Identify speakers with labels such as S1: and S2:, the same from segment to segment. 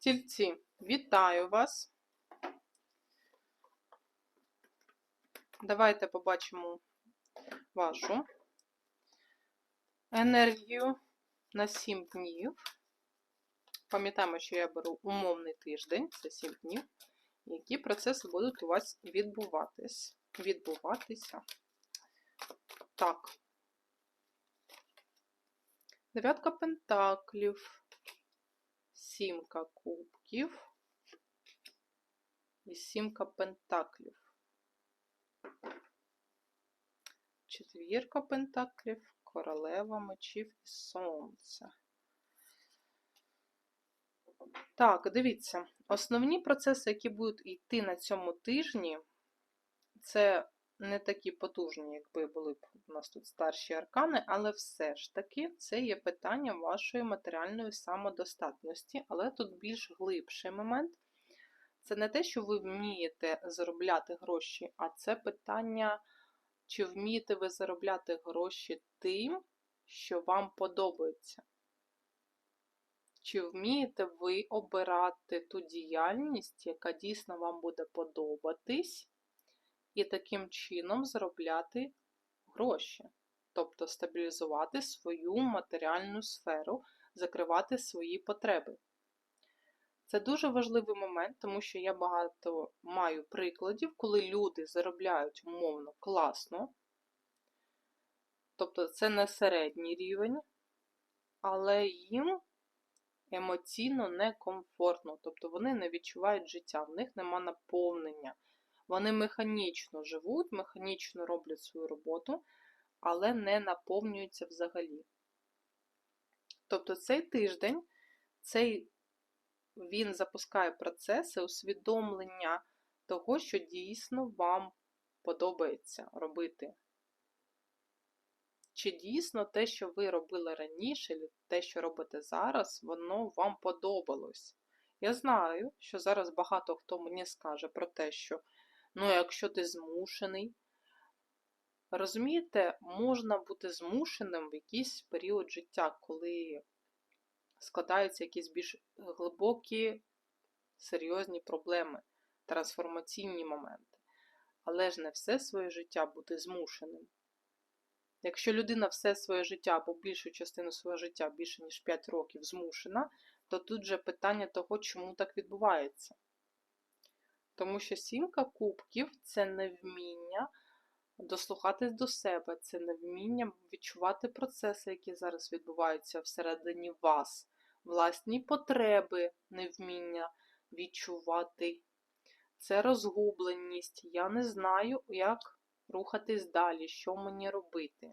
S1: Тільці, вітаю вас. Давайте побачимо вашу енергію на 7 днів. Пам'ятаємо, що я беру умовний тиждень, це 7 днів, які процеси будуть у вас відбуватись, відбуватися. Так. Дев'ятка пентаклів, сімка кубків і сімка пентаклів. Четвірка пентаклів, королева мечів і сонце. Так, дивіться, основні процеси, які будуть йти на цьому тижні, це не такі потужні, якби були б у нас тут старші аркани, але все ж таки це є питання вашої матеріальної самодостатності, але тут більш глибший момент. Це не те, що ви вмієте заробляти гроші, а це питання, чи вмієте ви заробляти гроші тим, що вам подобається. Чи вмієте ви обирати ту діяльність, яка дійсно вам буде подобатись, і таким чином заробляти гроші, тобто стабілізувати свою матеріальну сферу, закривати свої потреби. Це дуже важливий момент, тому що я багато маю прикладів, коли люди заробляють умовно класно, тобто це не середній рівень, але їм емоційно некомфортно, тобто вони не відчувають життя, в них нема наповнення. Вони механічно живуть, механічно роблять свою роботу, але не наповнюються взагалі. Тобто цей тиждень, цей, він запускає процеси усвідомлення того, що дійсно вам подобається робити. Чи дійсно те, що ви робили раніше, те, що робите зараз, воно вам подобалось? Я знаю, що зараз багато хто мені скаже про те, що ну, якщо ти змушений, розумієте, можна бути змушеним в якийсь період життя, коли складаються якісь більш глибокі, серйозні проблеми, трансформаційні моменти. Але ж не все своє життя бути змушеним. Якщо людина все своє життя або більшу частину свого життя більше ніж 5 років змушена, то тут же питання того, чому так відбувається. Тому що сімка кубків це невміння дослухатись до себе, це невміння відчувати процеси, які зараз відбуваються всередині вас, власні потреби, невміння відчувати. Це розгубленість. Я не знаю, як рухатись далі, що мені робити.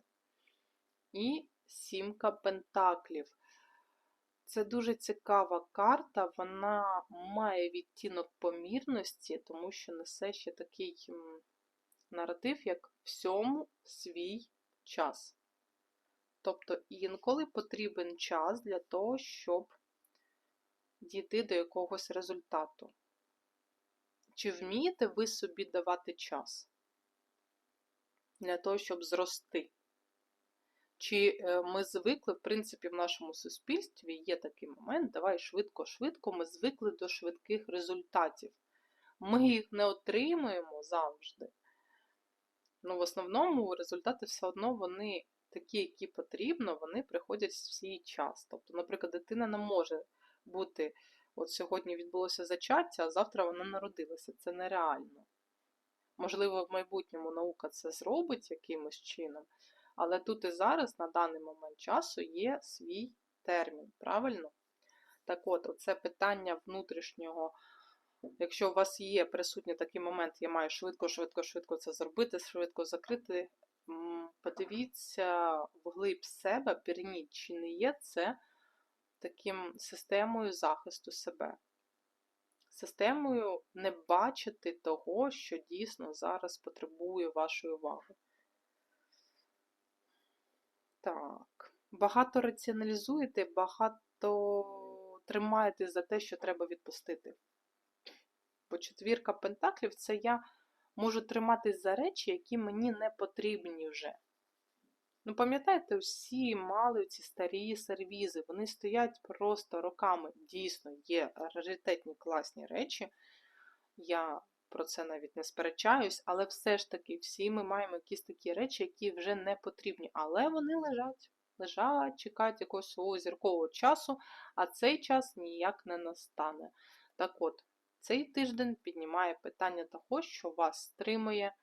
S1: І сімка пентаклів. Це дуже цікава карта, вона має відтінок помірності, тому що несе ще такий наратив, як всьому свій час. Тобто інколи потрібен час для того, щоб дійти до якогось результату. Чи вмієте ви собі давати час для того, щоб зрости? Чи е, ми звикли, в принципі, в нашому суспільстві є такий момент, давай швидко-швидко, ми звикли до швидких результатів. Ми їх не отримуємо завжди. Ну, в основному результати все одно вони такі, які потрібно, вони приходять в свій час. Тобто, наприклад, дитина не може бути, от сьогодні відбулося зачаття, а завтра вона народилася. Це нереально. Можливо, в майбутньому наука це зробить якимось чином. Але тут і зараз, на даний момент часу, є свій термін, правильно? Так от, це питання внутрішнього. Якщо у вас є присутній такий момент, я маю швидко, швидко, швидко це зробити, швидко закрити, подивіться вглиб себе, пірніть, чи не є це таким системою захисту себе. Системою не бачити того, що дійсно зараз потребує вашої уваги. Так. Багато раціоналізуєте, багато тримаєте за те, що треба відпустити. Бо четвірка пентаклів це я можу триматись за речі, які мені не потрібні вже. Ну, пам'ятаєте, всі мали ці старі сервізи, вони стоять просто роками. Дійсно, є раритетні класні речі. Я про це навіть не сперечаюсь, але все ж таки всі ми маємо якісь такі речі, які вже не потрібні, але вони лежать. Лежать, чекають якогось свого зіркового часу, а цей час ніяк не настане. Так от, цей тиждень піднімає питання того, що вас стримує,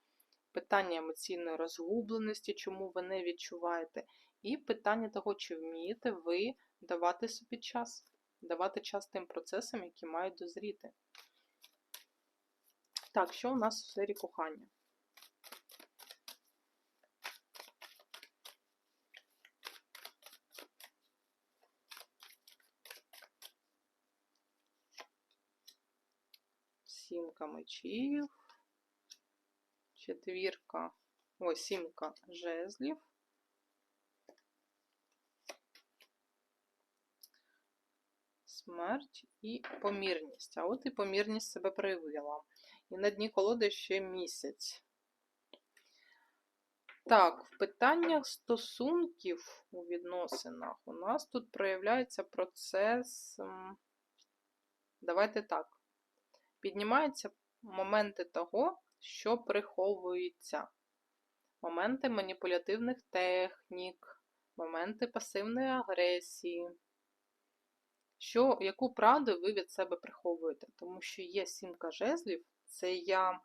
S1: питання емоційної розгубленості, чому ви не відчуваєте, і питання того, чи вмієте ви давати собі час, давати час тим процесам, які мають дозріти. Так, що у нас в сфері кохання? Сімка мечів, четвірка, ой, сімка жезлів. Смерть і помірність. А от і помірність себе проявила. І на дні колоди ще місяць. Так, в питаннях стосунків у відносинах у нас тут проявляється процес. Давайте так. Піднімаються моменти того, що приховується. Моменти маніпулятивних технік, моменти пасивної агресії. Що, Яку правду ви від себе приховуєте? Тому що є сімка жезлів, це я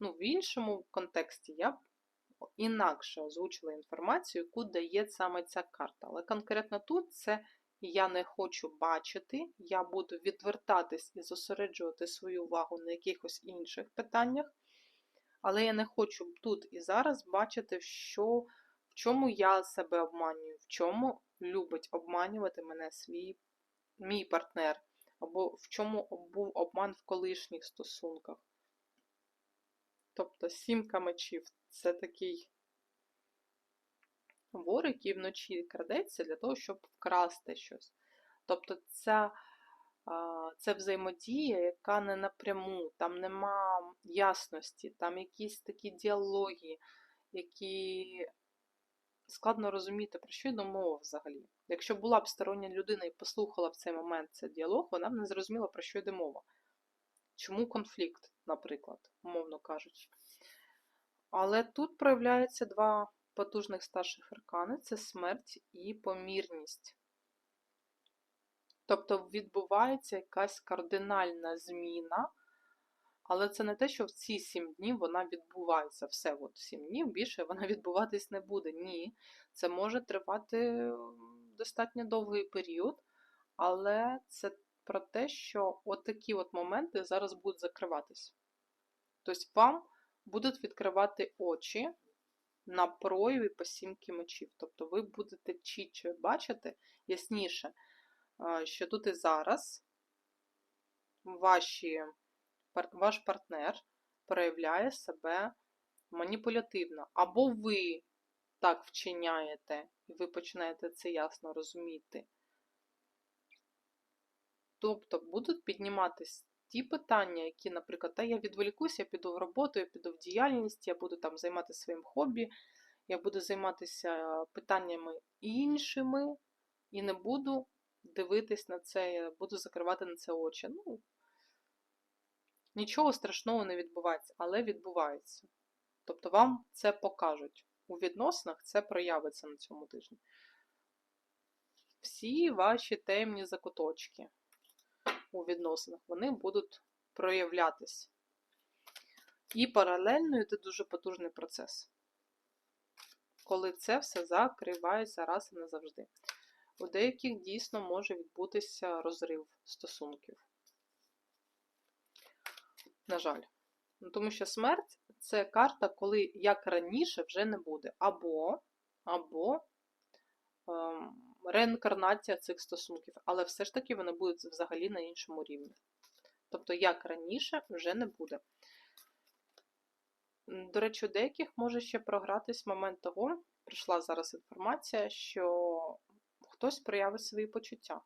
S1: ну, в іншому контексті я б інакше озвучила інформацію, яку дає саме ця карта. Але конкретно тут це я не хочу бачити, я буду відвертатись і зосереджувати свою увагу на якихось інших питаннях. Але я не хочу тут і зараз бачити, що, в чому я себе обманюю, в чому любить обманювати мене свій мій партнер, або в чому був обман в колишніх стосунках. Тобто сімка мечів це такий вор, який вночі крадеться для того, щоб вкрасти щось. Тобто ця, це взаємодія, яка не напряму, там нема ясності, там якісь такі діалоги, які складно розуміти, про що йде мова взагалі. Якщо була б стороння людина і послухала в цей момент цей діалог, вона б не зрозуміла, про що йде мова. Чому конфлікт, наприклад, умовно кажучи. Але тут проявляються два потужних старших аркани це смерть і помірність. Тобто відбувається якась кардинальна зміна, але це не те, що в ці сім днів вона відбувається. Все, от сім днів більше вона відбуватись не буде. Ні. Це може тривати достатньо довгий період, але це про те, що от от моменти зараз будуть закриватись. Тобто вам будуть відкривати очі на прояви по сімки мечів. Тобто ви будете чітче бачити, ясніше, що тут і зараз ваші, ваш партнер проявляє себе маніпулятивно. Або ви так вчиняєте, і ви починаєте це ясно розуміти. Тобто будуть підніматись ті питання, які, наприклад, та я відволікуся, я піду в роботу, я піду в діяльність, я буду там займатися своїм хобі, я буду займатися питаннями іншими і не буду дивитись на це, я буду закривати на це очі. Ну, Нічого страшного не відбувається, але відбувається. Тобто вам це покажуть. У відносинах це проявиться на цьому тижні. Всі ваші темні закуточки у відносинах, вони будуть проявлятись. І паралельно йде дуже потужний процес, коли це все закривається раз і назавжди. У деяких дійсно може відбутися розрив стосунків. На жаль. Ну, Тому що смерть це карта, коли як раніше вже не буде. Або, або ем, реінкарнація цих стосунків, але все ж таки вони будуть взагалі на іншому рівні. Тобто, як раніше, вже не буде. До речі, у деяких може ще програтись момент того, прийшла зараз інформація, що хтось проявить свої почуття.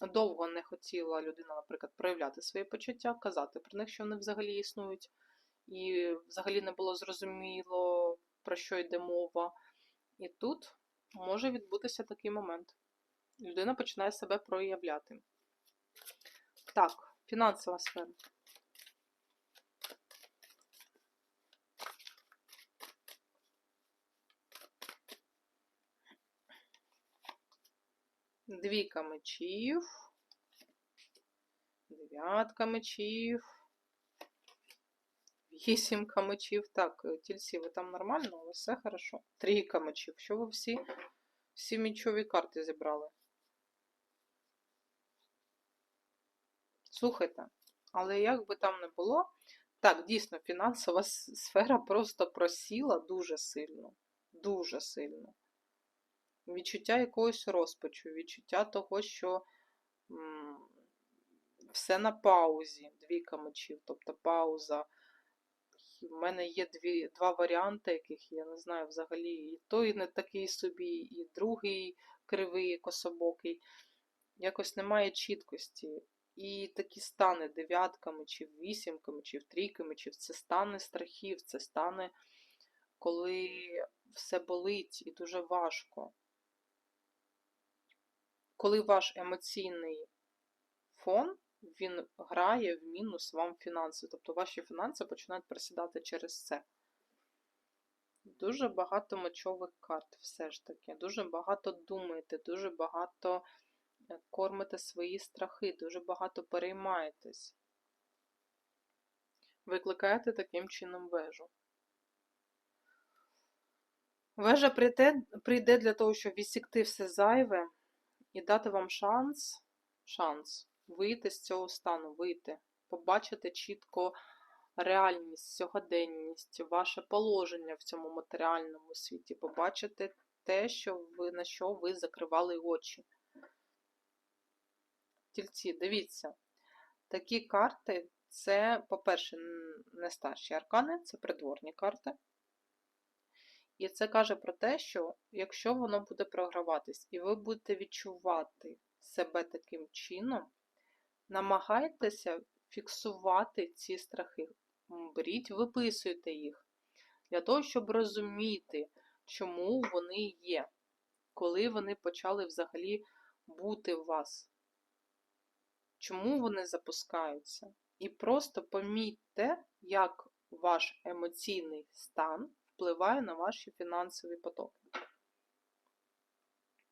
S1: Довго не хотіла людина, наприклад, проявляти свої почуття, казати про них, що вони взагалі існують, і взагалі не було зрозуміло, про що йде мова. І тут може відбутися такий момент. Людина починає себе проявляти. Так, фінансова сфера. Двійка мечів. Дев'ятка мечів. Вісімка мечів. Так, е, тільці, ви там нормально, вас все хорошо. Трійка мечів. Що ви всі, всі мечові карти зібрали? Слухайте, але як би там не було, так, дійсно, фінансова сфера просто просіла дуже сильно. Дуже сильно. Відчуття якогось розпачу, відчуття того, що все на паузі, двійка мечів, тобто пауза. У мене є дві, два варіанти, яких я не знаю взагалі. І той не такий собі, і другий кривий, кособокий. Якось немає чіткості. І такі стани дев'ятками, чи вісімками, чи трійками, чи це стани страхів, це стани, коли все болить і дуже важко. Коли ваш емоційний фон, він грає в мінус вам фінанси. Тобто ваші фінанси починають просідати через це. Дуже багато мечових карт, все ж таки. Дуже багато думаєте, дуже багато е, кормите свої страхи, дуже багато переймаєтесь. Викликаєте таким чином вежу. Вежа прийде для того, щоб відсікти все зайве і дати вам шанс, шанс вийти з цього стану, вийти, побачити чітко реальність, сьогоденність, ваше положення в цьому матеріальному світі, побачити те, що ви, на що ви закривали очі. Тільці, дивіться, такі карти це, по-перше, не старші аркани, це придворні карти. І це каже про те, що якщо воно буде програватись, і ви будете відчувати себе таким чином, намагайтеся фіксувати ці страхи. Беріть, виписуйте їх для того, щоб розуміти, чому вони є, коли вони почали взагалі бути у вас, чому вони запускаються. І просто помітьте, як ваш емоційний стан впливає на ваші фінансові потоки.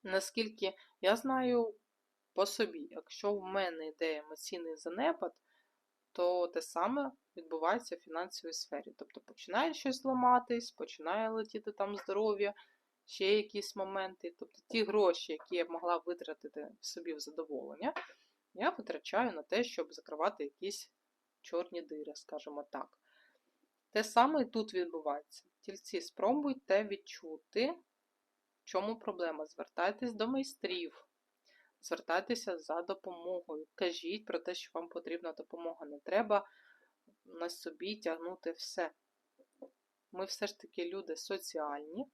S1: Наскільки я знаю по собі, якщо в мене йде емоційний занепад, то те саме відбувається в фінансовій сфері. Тобто починає щось ламатись, починає летіти там здоров'я, ще якісь моменти. Тобто ті гроші, які я могла витратити собі в задоволення, я витрачаю на те, щоб закривати якісь чорні дири, скажімо так. Те саме і тут відбувається. Тільці, спробуйте відчути, в чому проблема. Звертайтесь до майстрів, звертайтеся за допомогою. Кажіть про те, що вам потрібна допомога. Не треба на собі тягнути все. Ми все ж таки люди соціальні,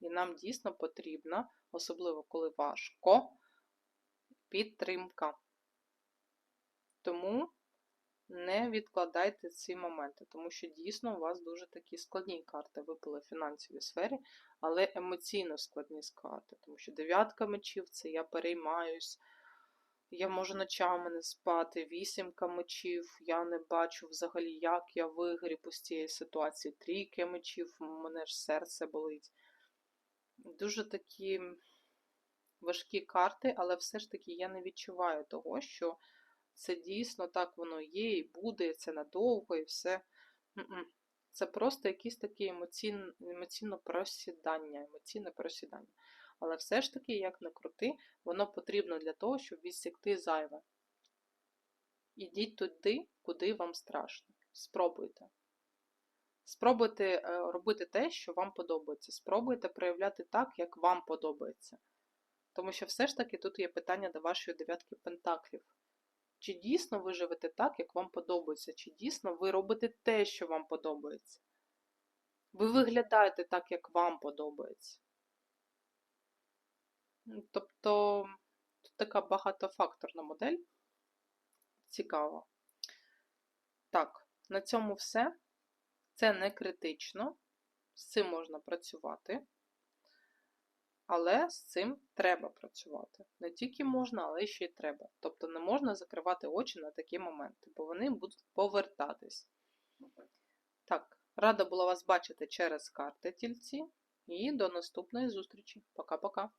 S1: і нам дійсно потрібна, особливо коли важко, підтримка. Тому не відкладайте ці моменти, тому що дійсно у вас дуже такі складні карти випали в фінансовій сфері, але емоційно складні карти, тому що дев'ятка мечів це я переймаюсь, я можу ночами не спати, вісімка мечів, я не бачу взагалі, як я вигрібу з цієї ситуації. Трійки мечів, у мене ж серце болить. Дуже такі важкі карти, але все ж таки я не відчуваю того, що це дійсно так воно є, і буде, і це надовго, і все. Це просто якесь таке емоційне, емоційне просідання, емоційне просідання. Але все ж таки, як не крути, воно потрібно для того, щоб відсікти зайве. Ідіть туди, куди вам страшно. Спробуйте. Спробуйте е, робити те, що вам подобається. Спробуйте проявляти так, як вам подобається. Тому що все ж таки тут є питання до вашої дев'ятки пентаклів. Чи дійсно ви живете так, як вам подобається? Чи дійсно ви робите те, що вам подобається? Ви виглядаєте так, як вам подобається. Тобто, тут така багатофакторна модель. Цікаво. Так, на цьому все. Це не критично. З цим можна працювати, але з цим треба працювати. Не тільки можна, але ще й треба. Тобто не можна закривати очі на такі моменти, бо вони будуть повертатись. Так, рада була вас бачити через карти тільці. І до наступної зустрічі. Пока-пока.